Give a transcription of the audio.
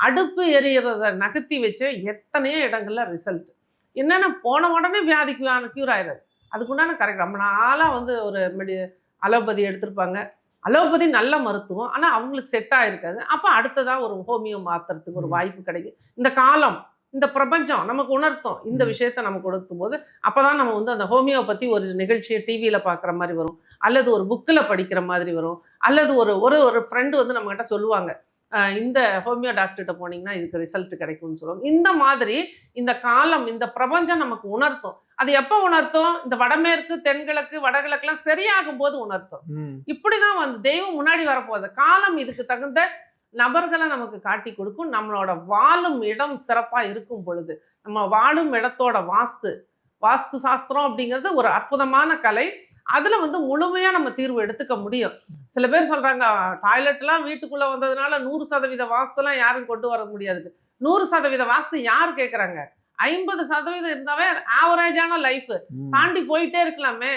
அடுப்பு எரியறத நகர்த்தி வச்ச எத்தனையோ இடங்கள்ல ரிசல்ட் என்னன்னா போன உடனே வியாதிக்கு க்யூர் ஆயிடுது அதுக்குண்டான கரெக்ட் ரொம்ப நாளாக வந்து ஒரு மெடி அலோபதி எடுத்திருப்பாங்க. அலோபதி நல்ல மருத்துவம். ஆனால் அவங்களுக்கு செட் ஆயிருக்காது. அப்போ அடுத்ததாக ஒரு ஹோமியோ மாத்துறதுக்கு ஒரு. வாய்ப்பு கிடைக்கும் இந்த காலம் இந்த பிரபஞ்சம் நமக்கு உணர்த்தும். இந்த. விஷயத்த நம்ம கொடுக்கும் போது அப்பதான் நம்ம வந்து அந்த ஹோமியோ பத்தி ஒரு நிகழ்ச்சியை டிவியில பார்க்குற மாதிரி வரும். அல்லது ஒரு புக்கில் படிக்கிற மாதிரி வரும். அல்லது ஒரு ஒரு ஒரு ஃப்ரெண்டு வந்து நம்மகிட்ட சொல்லுவாங்க. இந்த ஹோமியோ டாக்டர்கிட்ட போனீங்கன்னா இதுக்கு ரிசல்ட் கிடைக்கும்னு சொல்லுவாங்க. இந்த மாதிரி இந்த காலம் இந்த பிரபஞ்சம் நமக்கு உணர்த்தும். அது எப்போ உணர்த்தும்? இந்த வடமேற்கு தென்கிழக்கு வடகிழக்குலாம் சரியாகும் போது உணர்த்தும். இப்படிதான் வந்து தெய்வம் முன்னாடி வரப்போகுது. காலம் இதுக்கு தகுந்த நபர்களை நமக்கு காட்டி கொடுக்கும். நம்மளோட வாழும் இடம் சிறப்பா இருக்கும் பொழுது நம்ம வாழும் இடத்தோட வாஸ்து வாஸ்து சாஸ்திரம் அப்படிங்கிறது ஒரு அற்புதமான கலை. அதுல வந்து முழுமையா நம்ம தீர்வு எடுத்துக்க முடியும். சில பேர் சொல்றாங்க டாய்லெட்லாம் வீட்டுக்குள்ள வந்ததுனால நூறு சதவீத வாஸ்துலாம் யாரும் கொண்டு வர முடியாது. நூறு சதவீத வாஸ்து யார் கேக்குறாங்க? ஐம்பது சதவீதம் இருந்தாவே ஆவரேஜான லைஃப். தாண்டி போயிட்டே இருக்கலாமே.